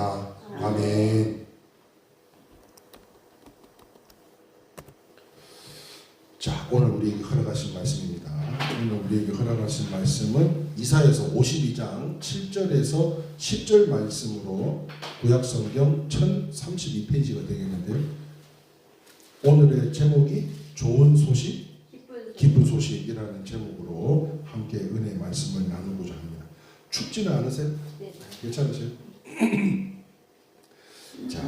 기도합니다. 아멘. 자, 오늘 우리에게 허락하신 말씀입니다. 오늘 우리에게 허락하신 말씀은 이사에서 52장 7절에서 10절 말씀으로 구약 성경 1032페이지가 되겠는데요. 오늘의 제목이 좋은 소식, 기쁜 기쁜 소식이라는 제목으로 함께 은혜 말씀을 나누고자 합니다. 춥지는 않으세요? 네. 괜찮으세요? 자,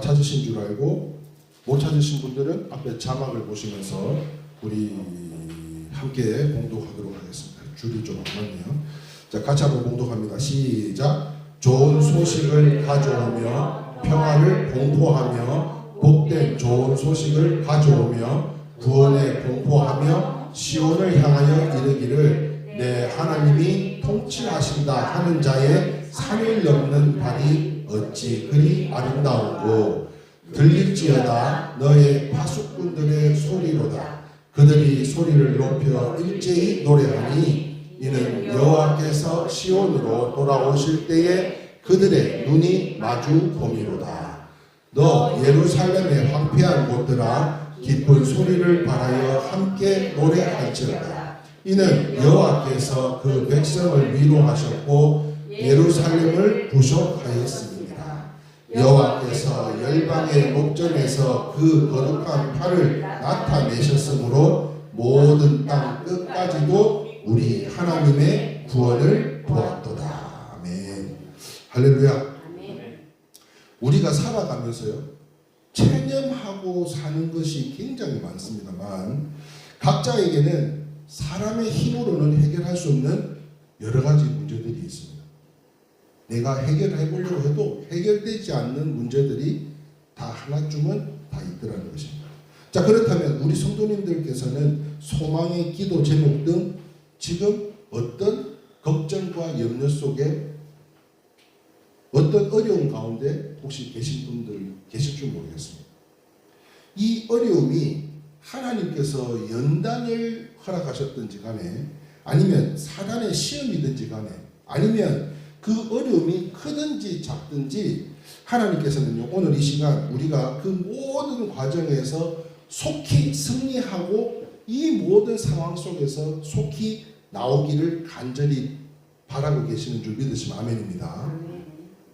다 찾으신 줄 알고 못 찾으신 분들은 앞에 자막을 보시면서 우리 함께 봉독하도록 하겠습니다. 줄이 좀 안 맞네요. 자, 같이 한번 봉독합니다. 시작. 좋은 소식을 가져오며 평화를 공포하며 복된 좋은 소식을 가져오며 구원에 공포하며 시온을 향하여 이르기를 내 하나님이 통치하신다 하는 자의 산을 넘는 발이 어찌 그리 아름다운고 들릴지어다 너의 파수꾼들의 소리로다. 그들이 소리를 높여 일제히 노래하니 이는 여호와께서 시온으로 돌아오실 때에 그들의 눈이 마주 봄이로다. 너 예루살렘의 황폐한 곳들아 기쁜 소리를 바라여 함께 노래할지어다. 이는 여호와께서 그 백성을 위로하셨고 예루살렘을 부속하였습니다. 여호와께서 열방의 목전에서 그 거룩한 팔을 나타내셨으므로 모든 땅 끝까지도 우리 하나님의 구원을 보았도다. 아멘. 할렐루야. 우리가 살아가면서요 체념하고 사는 것이 굉장히 많습니다만 각자에게는 사람의 힘으로는 해결할 수 없는 여러 가지 문제들이 있습니다. 내가 해결해 보려고 해도 해결되지 않는 문제들이 다 하나쯤은 다 있더라는 것입니다. 자 그렇다면 우리 성도님들께서는 소망의 기도 제목 등 지금 어떤 걱정과 염려 속에 어떤 어려움 가운데 혹시 계신 분들 계실 줄 모르겠습니다. 이 어려움이 하나님께서 연단을 허락하셨든지 간에 아니면 사단의 시험이든지 간에 아니면 그 어려움이 크든지 작든지 하나님께서는요 오늘 이 시간 우리가 그 모든 과정에서 속히 승리하고 이 모든 상황 속에서 속히 나오기를 간절히 바라고 계시는 줄 믿으시면 아멘입니다. 아멘.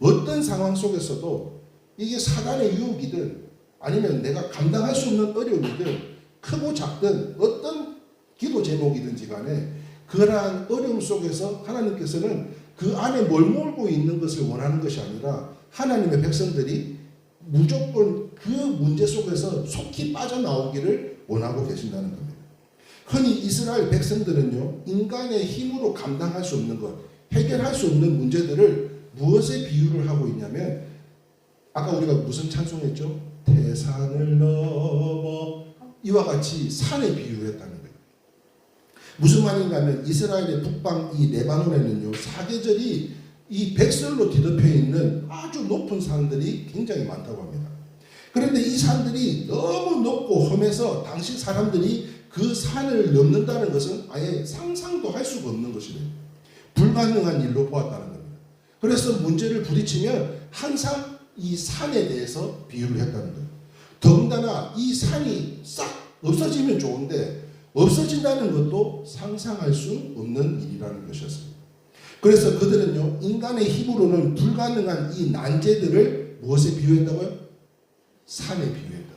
어떤 상황 속에서도 이게 사단의 유혹이든 아니면 내가 감당할 수 없는 어려움이든 크고 작든 어떤 기도 제목이든지 간에 그러한 어려움 속에서 하나님께서는 그 안에 뭘 몰고 있는 것을 원하는 것이 아니라 하나님의 백성들이 무조건 그 문제 속에서 속히 빠져나오기를 원하고 계신다는 겁니다. 흔히 이스라엘 백성들은요, 인간의 힘으로 감당할 수 없는 것, 해결할 수 없는 문제들을 무엇에 비유를 하고 있냐면 아까 우리가 무슨 찬송했죠? 태산을 넘어 이와 같이 산에 비유했다는. 무슨 말인가면 이스라엘의 북방 이 레바논에는요 사계절이 이 백설로 뒤덮여 있는 아주 높은 산들이 굉장히 많다고 합니다. 그런데 이 산들이 너무 높고 험해서 당시 사람들이 그 산을 넘는다는 것은 아예 상상도 할 수가 없는 것이래요. 불가능한 일로 보았다는 겁니다. 그래서 문제를 부딪히면 항상 이 산에 대해서 비유를 했다는 거예요. 더군다나 이 산이 싹 없어지면 좋은데 없어진다는 것도 상상할 수 없는 일이라는 것이었습니다. 그래서 그들은요 인간의 힘으로는 불가능한 이 난제들을 무엇에 비유했다고요? 산에 비유했다.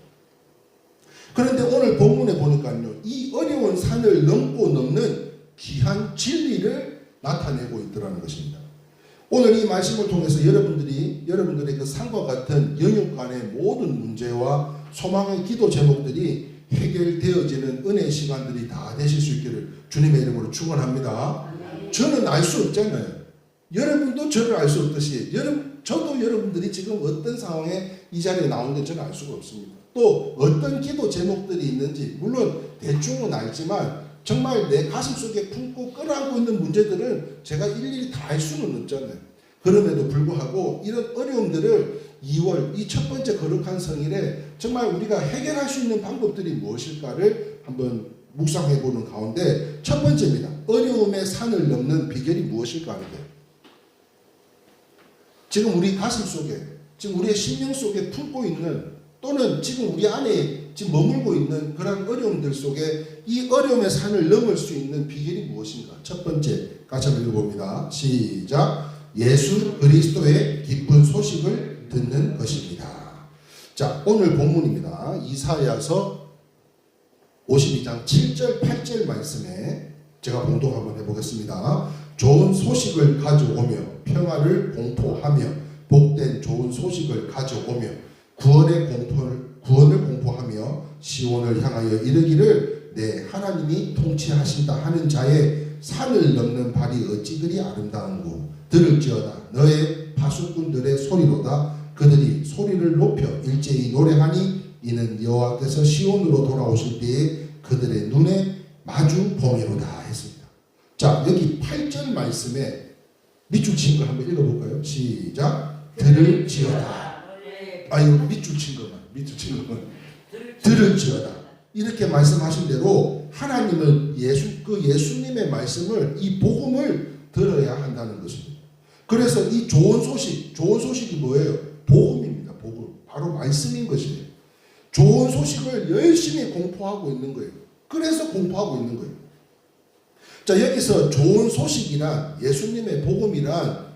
그런데 오늘 본문에 보니까요 이 어려운 산을 넘고 넘는 귀한 진리를 나타내고 있더라는 것입니다. 오늘 이 말씀을 통해서 여러분들이 여러분들의 그 산과 같은 영육간의 모든 문제와 소망의 기도 제목들이 해결되어지는 은혜 시간들이 다 되실 수 있기를 주님의 이름으로 축원합니다. 저는 알 수 없잖아요. 여러분도 저를 알 수 없듯이 여러분 저도 여러분들이 지금 어떤 상황에 이 자리에 나오는지 저는 알 수가 없습니다. 또 어떤 기도 제목들이 있는지 물론 대충은 알지만 정말 내 가슴 속에 품고 끌어안고 있는 문제들은 제가 일일이 다알 수는 없잖아요. 그럼에도 불구하고 이런 어려움들을 2월 이 첫 번째 거룩한 성일에 정말 우리가 해결할 수 있는 방법들이 무엇일까를 한번 묵상해 보는 가운데 첫 번째입니다. 어려움의 산을 넘는 비결이 무엇일까 하는데 지금 우리 가슴 속에 지금 우리의 심령 속에 품고 있는 또는 지금 우리 안에 지금 머물고 있는 그런 어려움들 속에 이 어려움의 산을 넘을 수 있는 비결이 무엇인가? 첫 번째 같이 읽어봅니다. 시작. 예수 그리스도의 기쁜 소식을 듣는 것입니다. 자, 오늘 본문입니다. 이사야서 52장 7절 8절 말씀에 제가 봉독 한번 해보겠습니다. 좋은 소식을 가져오며 평화를 공포하며 복된 좋은 소식을 가져오며 구원의 공포를 구원을 공포하며 시온을 향하여 이르기를 내 하나님이 통치하신다 하는 자의 산을 넘는 발이 어찌 그리 아름다운고 들을지어다 너의 파수꾼들의 소리로다 그들이 소리를 높여 일제히 노래하니 이는 여호와께서 시온으로 돌아오실 때에 그들의 눈에 마주 봄이로다 했습니다. 자 여기 8절 말씀에 밑줄 친거 한번 읽어볼까요? 시작 들을 지어다 아 이거 밑줄 친 것만 밑줄 친 것만 들을 지어다 이렇게 말씀하신 대로 하나님은 예수 그 예수님의 말씀을 이 복음을 들어야 한다는 것입니다. 그래서 이 좋은 소식 좋은 소식이 뭐예요? 복음 바로 말씀인 것이에요. 좋은 소식을 열심히 공포하고 있는 거예요. 그래서 공포하고 있는 거예요. 자 여기서 좋은 소식이란 예수님의 복음이란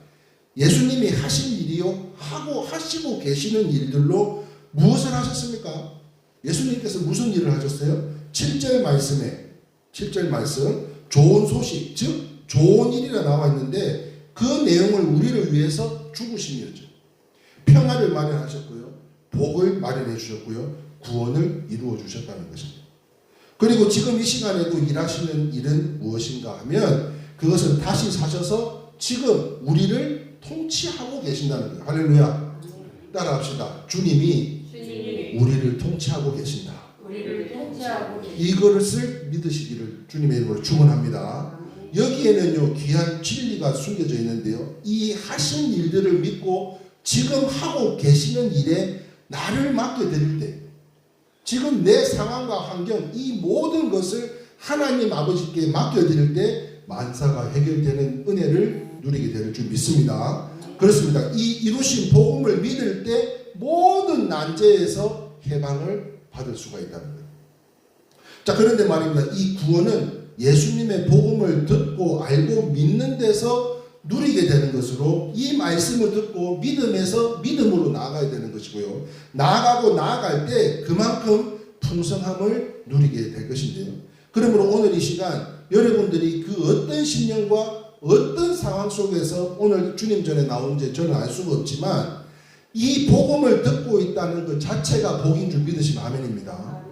예수님이 하신 일이요 하고 하시고 계시는 일들로 무엇을 하셨습니까? 예수님께서 무슨 일을 하셨어요? 7절 말씀에 7절 말씀 좋은 소식 즉 좋은 일이라 나와 있는데 그 내용을 우리를 위해서 죽으신 일이죠. 평화를 마련하셨고요. 복을 마련해 주셨고요. 구원을 이루어 주셨다는 것입니다. 그리고 지금 이 시간에도 일하시는 일은 무엇인가 하면 그것은 다시 사셔서 지금 우리를 통치하고 계신다는 거예요. 할렐루야. 따라합시다. 주님이 주님이 우리를 통치하고 계신다. 우리를 통치하고 계시 이것을 믿으시기를 주님의 이름으로 축원합니다. 여기에는요 귀한 진리가 숨겨져 있는데요. 이 하신 일들을 믿고 지금 하고 계시는 일에 나를 맡겨 드릴 때 지금 내 상황과 환경 이 모든 것을 하나님 아버지께 맡겨 드릴 때 만사가 해결되는 은혜를 누리게 될 줄 믿습니다. 그렇습니다. 이 이루신 복음을 믿을 때 모든 난제에서 해방을 받을 수가 있다는 거예요. 자, 그런데 말입니다. 이 구원은 예수님의 복음을 듣고 알고 믿는 데서 누리게 되는 것으로 이 말씀을 듣고 믿음에서 믿음으로 나아가야 되는 것이고요. 나아가고 나아갈 때 그만큼 풍성함을 누리게 될 것인데요. 그러므로 오늘 이 시간 여러분들이 그 어떤 신령과 어떤 상황 속에서 오늘 주님 전에 나오는지 저는 알 수가 없지만 이 복음을 듣고 있다는 것 자체가 복인 줄 믿으시면 아멘입니다.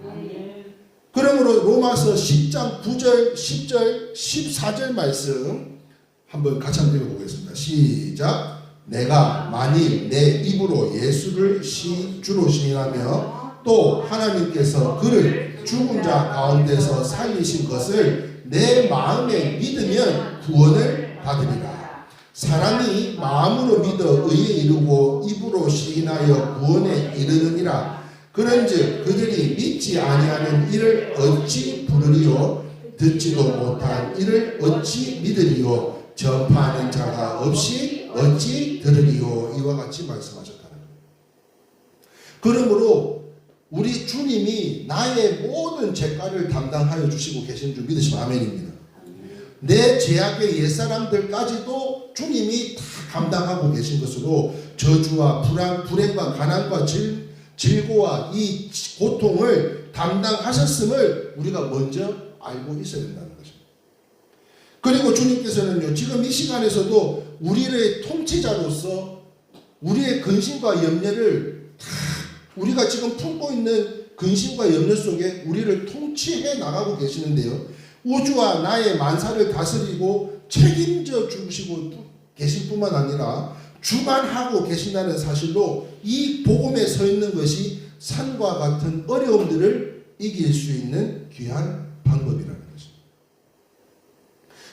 그러므로 로마서 10장 9절, 10절, 14절 말씀 한번 같이 한번 읽어보겠습니다. 시작. 내가 만일 내 입으로 예수를 시, 주로 시인하며 또 하나님께서 그를 죽은 자 가운데서 살리신 것을 내 마음에 믿으면 구원을 받으리라. 사람이 마음으로 믿어 의에 이르고 입으로 시인하여 구원에 이르느니라. 그런즉 그들이 믿지 아니하는 이를 어찌 부르리요 듣지도 못한 이를 어찌 믿으리요 전파하는 자가 없이 어찌 들으리요 이와 같이 말씀하셨다는. 그러므로 우리 주님이 나의 모든 죄가를 담당하여 주시고 계신 줄 믿으시면 아멘입니다. 내 죄악의 옛사람들까지도 주님이 다 감당하고 계신 것으로 저주와 불안, 불행과 가난과 질, 질고와 이 고통을 담당하셨음을 우리가 먼저 알고 있어야 것입니다. 그리고 주님께서는요, 지금 이 시간에서도 우리의 통치자로서 우리의 근심과 염려를 다 우리가 지금 품고 있는 근심과 염려 속에 우리를 통치해 나가고 계시는데요. 우주와 나의 만사를 다스리고 책임져 주시고 계실 뿐만 아니라 주관하고 계신다는 사실로 이 복음에 서 있는 것이 산과 같은 어려움들을 이길 수 있는 귀한 것입니다.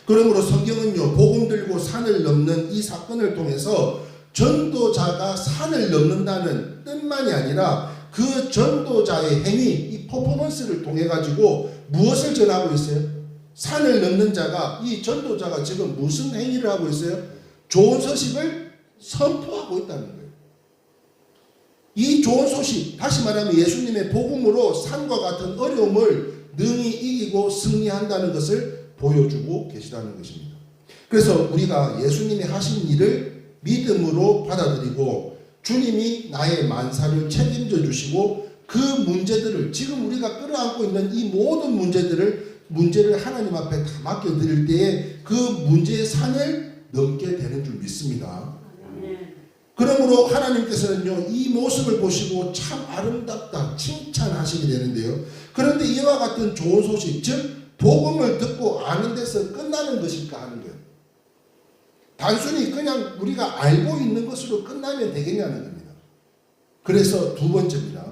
그러므로 성경은요, 복음 들고 산을 넘는 이 사건을 통해서 전도자가 산을 넘는다는 뜻만이 아니라 그 전도자의 행위, 이 퍼포먼스를 통해 가지고 무엇을 전하고 있어요? 산을 넘는 자가 이 전도자가 지금 무슨 행위를 하고 있어요? 좋은 소식을 선포하고 있다는 거예요. 이 좋은 소식, 다시 말하면 예수님의 복음으로 산과 같은 어려움을 능히 이기고 승리한다는 것을 보여주고 계시다는 것입니다. 그래서 우리가 예수님이 하신 일을 믿음으로 받아들이고 주님이 나의 만사를 책임져 주시고 그 문제들을 지금 우리가 끌어안고 있는 이 모든 문제들을 문제를 하나님 앞에 다 맡겨 드릴 때에 그 문제의 산을 넘게 되는 줄 믿습니다. 그러므로 하나님께서는요 이 모습을 보시고 참 아름답다 칭찬하시게 되는데요. 그런데 이와 같은 좋은 소식 즉 복음을 듣고 아는 데서 끝나는 것일까 하는 거예요. 단순히 그냥 우리가 알고 있는 것으로 끝나면 되겠냐는 겁니다. 그래서 두 번째입니다.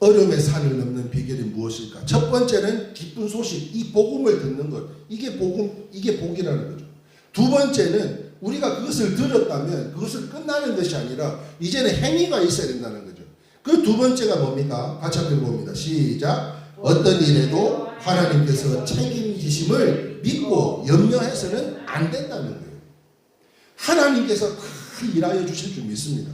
어려움의 산을 넘는 비결이 무엇일까? 첫 번째는 기쁜 소식, 이 복음을 듣는 것. 이게 복음, 이게 복이라는 거죠. 두 번째는 우리가 그것을 들었다면 그것을 끝나는 것이 아니라 이제는 행위가 있어야 된다는 거죠. 그 두 번째가 뭡니까? 같이 한번 읽어봅니다. 시작. 어떤 일에도 하나님께서 책임지심을 믿고 염려해서는 안 된다는 거예요. 하나님께서 다 일하여 주실 줄 믿습니다.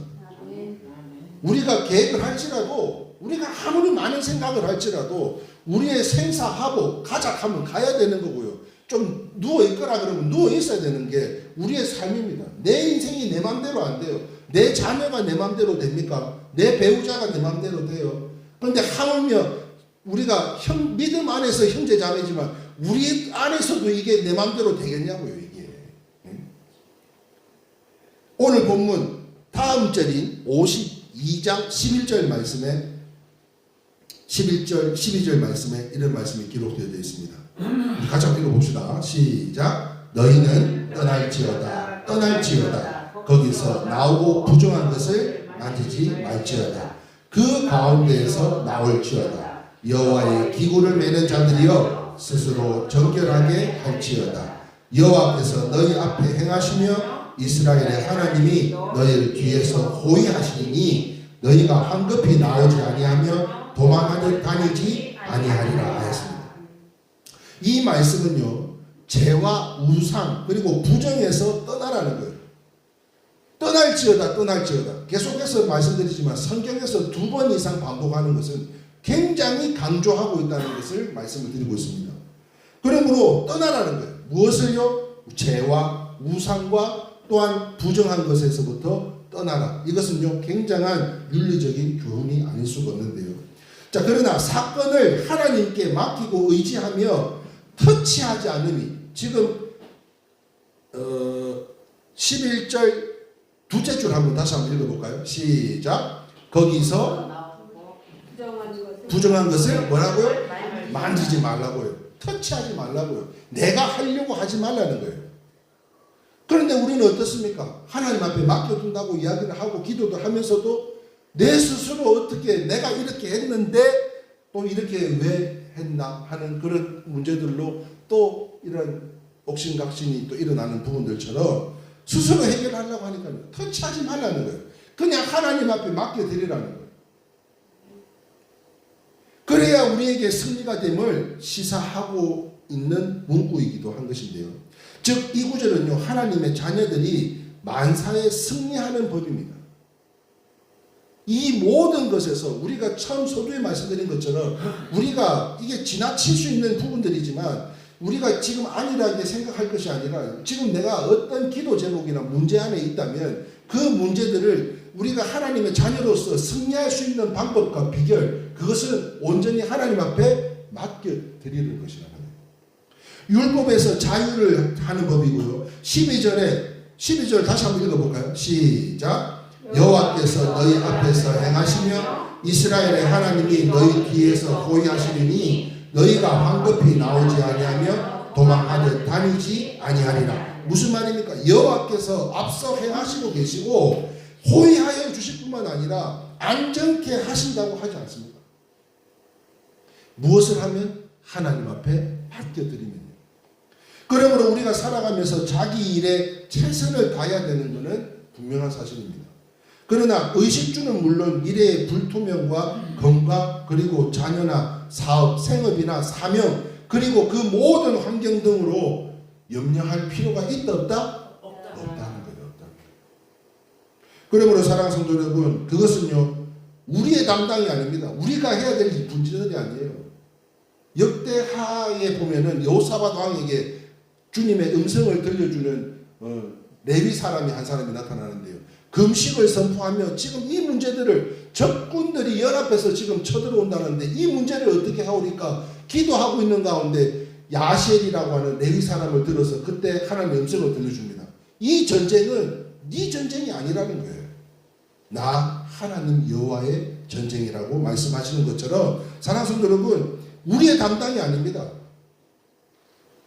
우리가 계획을 할지라도 우리가 아무리 많은 생각을 할지라도 우리의 생사하고 가작하면 가야 되는 거고요. 좀 누워 있거라 그러면 누워 있어야 되는 게 우리의 삶입니다. 내 인생이 내 맘대로 안 돼요. 내 자녀가 내 맘대로 됩니까? 내 배우자가 내 맘대로 돼요. 그런데 하물며 우리가 형, 믿음 안에서 형제 자매지만 우리 안에서도 이게 내 맘대로 되겠냐고요, 이게. 응? 오늘 본문 다음 절인 52장 11절 말씀에 11절 12절 말씀에 이런 말씀이 기록되어 있습니다. 같이 한번 읽어봅시다. 시작. 너희는 떠날지어다 떠날지어다 거기서 나오고 부정한 것을 만지지 말지어다 그 가운데에서 나올지어다 여호와의 기구를 매는 자들이여 스스로 정결하게 할지어다 여호와께서 너희 앞에 행하시며 이스라엘의 하나님이 너희를 뒤에서 호위하시니 너희가 황급히 나오지 아니하며 도망하듯 다니지 아니하리라 하였습니다. 이 말씀은요 죄와 우상 그리고 부정에서 떠나라는 거예요. 떠날지어다 떠날지어다 계속해서 말씀드리지만 성경에서 두 번 이상 반복하는 것은 굉장히 강조하고 있다는 것을 말씀을 드리고 있습니다. 그러므로 떠나라는 거예요. 무엇을요? 죄와 우상과 또한 부정한 것에서부터 떠나라. 이것은요 굉장한 윤리적인 교훈이 아닐 수가 없는데요. 자 그러나 사건을 하나님께 맡기고 의지하며 터치하지 않으니 지금 어 11절 두째 줄 한번 다시 한번 읽어볼까요? 시작. 거기서 부정한 것을 뭐라고요? 만지지 말라고요. 터치하지 말라고요. 내가 하려고 하지 말라는 거예요. 그런데 우리는 어떻습니까? 하나님 앞에 맡겨둔다고 이야기를 하고 기도도 하면서도 내 스스로 어떻게 내가 이렇게 했는데 또 이렇게 왜 했나 하는 그런 문제들로 또 이런 옥신각신이 또 일어나는 부분들처럼 스스로 해결하려고 하니까 터치하지 말라는 거예요. 그냥 하나님 앞에 맡겨드리라는 거예요. 그래야 우리에게 승리가 됨을 시사하고 있는 문구이기도 한 것인데요. 즉, 이 구절은요, 하나님의 자녀들이 만사에 승리하는 법입니다. 이 모든 것에서 우리가 처음 서두에 말씀드린 것처럼 우리가 이게 지나칠 수 있는 부분들이지만 우리가 지금 안일하게 생각할 것이 아니라 지금 내가 어떤 기도 제목이나 문제 안에 있다면 그 문제들을 우리가 하나님의 자녀로서 승리할 수 있는 방법과 비결 그것은 온전히 하나님 앞에 맡겨드리는 것이라는 거예요. 율법에서 자유를 하는 법이고요. 12절에 12절 다시 한번 읽어볼까요? 시작 여호와께서 너희 앞에서 행하시며 이스라엘의 하나님이 너희 뒤에서 호위하시리니 너희가 황급히 나오지 아니하며 도망하듯 다니지 아니하리라. 무슨 말입니까? 여호와께서 앞서 행하시고 계시고 호위하여 주실 뿐만 아니라 안정케 하신다고 하지 않습니까? 무엇을 하면 하나님 앞에 맡겨드리면 그러므로 우리가 살아가면서 자기 일에 최선을 다해야 되는 것은 분명한 사실입니다. 그러나 의식주는 물론 미래의 불투명과 건강 그리고 자녀나 사업, 생업이나 사명 그리고 그 모든 환경 등으로 염려할 필요가 있다 없다? 없다는 거예요. 없다. 그러므로 사랑하는 성도 여러분, 그것은요, 우리의 담당이 아닙니다. 우리가 해야 될 문제들이 아니에요. 역대하에 보면은 여호사밧 왕에게 주님의 음성을 들려주는 어, 레위 사람이 한 사람이 나타나는데요. 금식을 선포하며 지금 이 문제들을 적군들이 연합해서 지금 쳐들어온다는데 이 문제를 어떻게 하오리까 기도하고 있는 가운데 야셀이라고 하는 레위 사람을 들어서 그때 하나님의 음성을 들려줍니다. 이 전쟁은 네 전쟁이 아니라는 거예요. 나 하나님 여호와의 전쟁이라고 말씀하시는 것처럼 사랑하는 성도 여러분 우리의 담당이 아닙니다.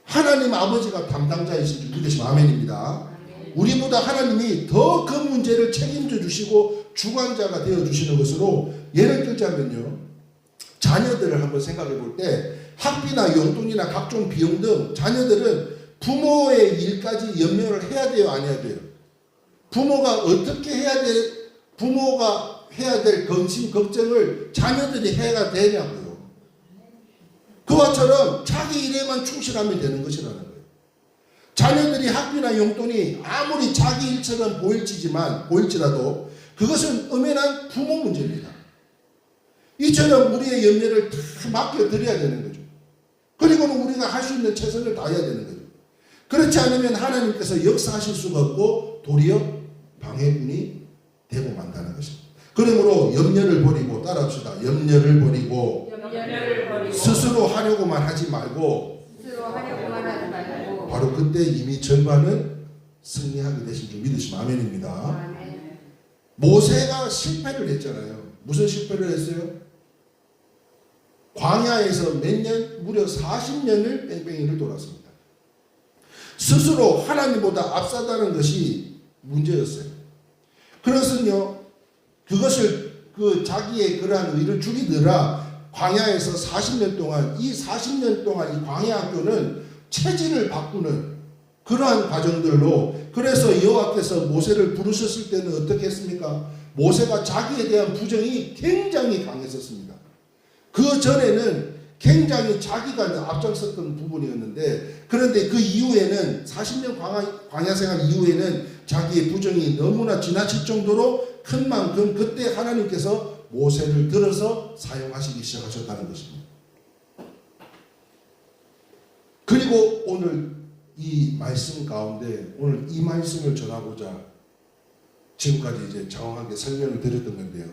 하나님 아버지가 담당자이신 줄 믿으시면 아멘입니다. 우리보다 하나님이 더 그 문제를 책임져 주시고 주관자가 되어 주시는 것으로 예를 들자면요. 자녀들을 한번 생각해 볼 때 학비나 용돈이나 각종 비용 등 자녀들은 부모의 일까지 연명을 해야 돼요, 안 해야 돼요? 부모가 어떻게 해야 돼? 부모가 해야 될 건심 걱정을 자녀들이 해야 되냐고요. 그와처럼 자기 일에만 충실하면 되는 것이라는 거예요. 자녀들이 학비나 용돈이 아무리 자기 일처럼 보일지지만 보일지라도 그것은 엄연한 부모 문제입니다. 이처럼 우리의 염려를 다 맡겨 드려야 되는 거죠. 그리고는 우리가 할 수 있는 최선을 다해야 되는 거죠. 그렇지 않으면 하나님께서 역사하실 수가 없고 도리어 방해군이 되고 만다는 것입니다. 그러므로 염려를 버리고 따라합시다. 염려를 버리고 스스로 하려고만 하지 말고 바로 그때 이미 절반은 승리하게 되신 줄 믿으시면 아멘입니다. 아멘. 모세가 실패를 했잖아요. 무슨 실패를 했어요? 광야에서 몇 년, 무려 40년을 뺑뺑이를 돌았습니다. 스스로 하나님보다 앞서다는 것이 문제였어요. 그것은요, 그것을 그 자기의 그러한 의를 죽이느라 광야에서 40년 동안 이 40년 동안 이 광야 학교는 체질을 바꾸는 그러한 과정들로 그래서 여호와께서 모세를 부르셨을 때는 어떻게 했습니까? 모세가 자기에 대한 부정이 굉장히 강했었습니다. 그 전에는 굉장히 자기가 앞장섰던 부분이었는데 그런데 그 이후에는 40년 광야, 광야 생활 이후에는 자기의 부정이 너무나 지나칠 정도로 큰 만큼 그때 하나님께서 모세를 들어서 사용하시기 시작하셨다는 것입니다. 그리고 오늘 이 말씀 가운데 오늘 이 말씀을 전하고자 지금까지 이제 정확하게 설명을 드렸던 건데요.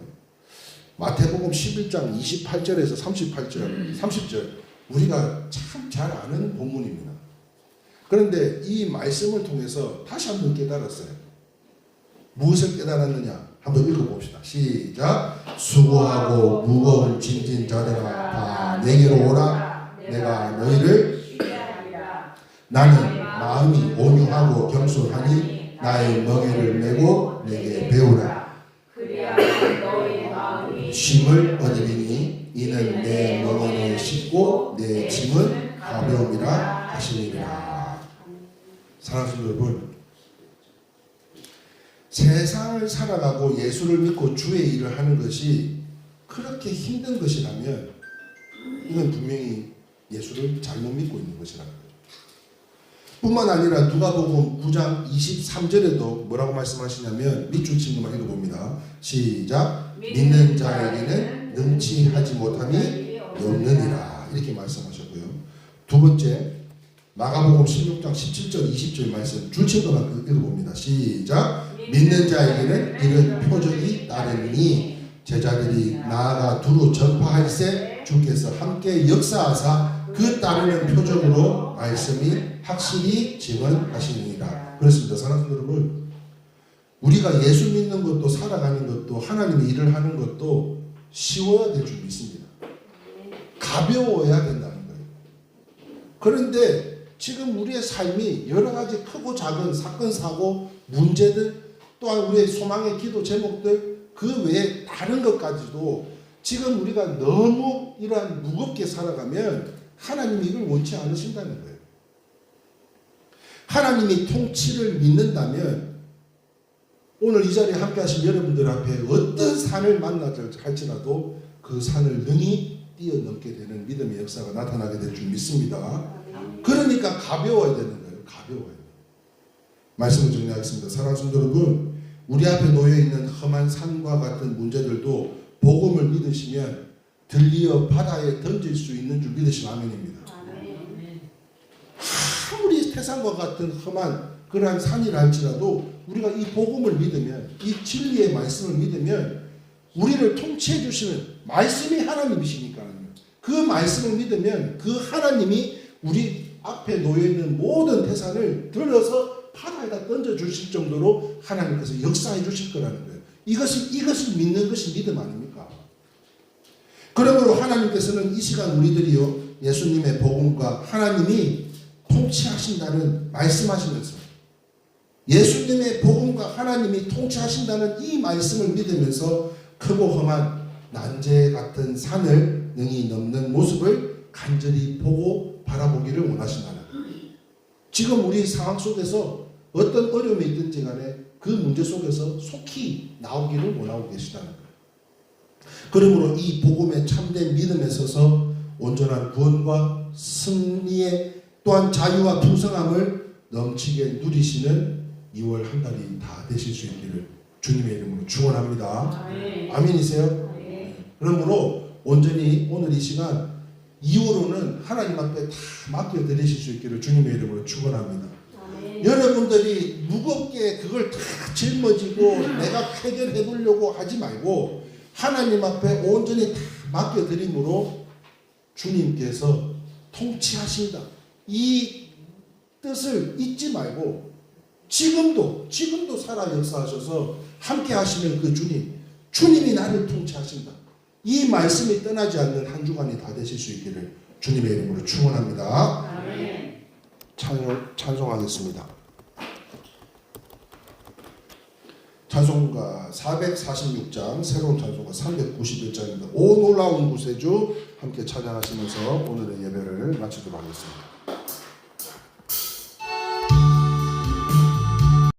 마태복음 11장 28절에서 38절, 30절 우리가 참 잘 아는 본문입니다. 그런데 이 말씀을 통해서 다시 한번 깨달았어요. 무엇을 깨달았느냐? 한번 읽어봅시다. 시작. 수고하고 무거운 짐진 자들아 다 내게로 오라. 내가 너희를. 나는 마음이 온유하고 겸손하니 나의 멍에를 메고 내게 배우라. 쉼을 얻으리니 이는 내 멍에는 쉽고 내 짐은 가벼움이라 하시니라. 사랑하는 여러분, 세상을 살아가고 예수를 믿고 주의 일을 하는 것이 그렇게 힘든 것이라면 이건 분명히 예수를 잘못 믿고 있는 것이라는 거죠. 뿐만 아니라 누가복음 9장 23절에도 뭐라고 말씀하시냐면 밑줄 친구만 읽어봅니다. 시작. 믿는 자에게는 능치 하지 못함이 없느니라 이렇게 말씀하셨고요. 두 번째 마가복음 16장 17절 20절 말씀 줄 친구만 읽어봅니다. 시작. 믿는 자에게는 이런 표적이 따르니 제자들이 나아가 두루 전파할세 주께서 함께 역사하사 그 따르는 표적으로 말씀이 확실히 증언하시니라. 그렇습니다. 사랑하는 여러분, 우리가 예수 믿는 것도 살아가는 것도 하나님의 일을 하는 것도 쉬워야 될 줄 믿습니다. 가벼워야 된다는 거예요. 그런데 지금 우리의 삶이 여러 가지 크고 작은 사건, 사고, 문제들 또한 우리의 소망의 기도 제목들 그 외에 다른 것까지도 지금 우리가 너무 이러한 무겁게 살아가면 하나님이 이걸 원치 않으신다는 거예요. 하나님이 통치를 믿는다면 오늘 이 자리에 함께 하신 여러분들 앞에 어떤 산을 만나자 할지라도 그 산을 능히 뛰어넘게 되는 믿음의 역사가 나타나게 될 줄 믿습니다. 그러니까 가벼워야 되는 거예요. 가벼워야 돼요. 말씀을 정리하겠습니다. 사랑하는 여러분, 우리 앞에 놓여 있는 험한 산과 같은 문제들도 복음을 믿으시면 들리어 바다에 던질 수 있는 줄 믿으시면 아멘입니다. 아무리 태산과 같은 험한 그러한 산이라 할지라도 우리가 이 복음을 믿으면 이 진리의 말씀을 믿으면 우리를 통치해 주시는 말씀이 하나님이시니까 그 말씀을 믿으면 그 하나님이 우리 앞에 놓여 있는 모든 태산을 들어서 바다에다 던져 주실 정도로 하나님께서 역사해 주실 거라는 거예요. 이것이 이것을 믿는 것이 믿음 아닙니까? 그러므로 하나님께서는 이 시간 우리들이요 예수님의 복음과 하나님이 통치하신다는 말씀하시면서 예수님의 복음과 하나님이 통치하신다는 이 말씀을 믿으면서 크고 험한 난제 같은 산을 능히 넘는 모습을 간절히 보고 바라보기를 원하신다는. 지금 우리 상황 속에서 어떤 어려움이 있든지 간에 그 문제 속에서 속히 나오기를 원하고 계시다는 거예요. 그러므로 이 복음의 참된 믿음에 서서 온전한 구원과 승리에 또한 자유와 풍성함을 넘치게 누리시는 2월 한 달이 다 되실 수 있기를 주님의 이름으로 축원합니다. 아멘이세요? 그러므로 온전히 오늘 이 시간 이후로는 하나님 앞에 다 맡겨 드리실 수 있기를 주님의 이름으로 축원합니다. 여러분들이 무겁게 그걸 다 짊어지고 내가 해결해 보려고 하지 말고 하나님 앞에 온전히 다 맡겨 드림으로 주님께서 통치하신다. 이 뜻을 잊지 말고 지금도 지금도 살아 역사하셔서 함께 하시는 그 주님 주님이 나를 통치하신다. 이 말씀이 떠나지 않는 한 주간이 다 되실 수 있기를 주님의 이름으로 축원합니다. 찬송, 찬송하겠습니다. 찬송가 446장 새로운 찬송가 391장입니다. 오 놀라운 구세주 함께 찬양하시면서 오늘의 예배를 마치도록 하겠습니다.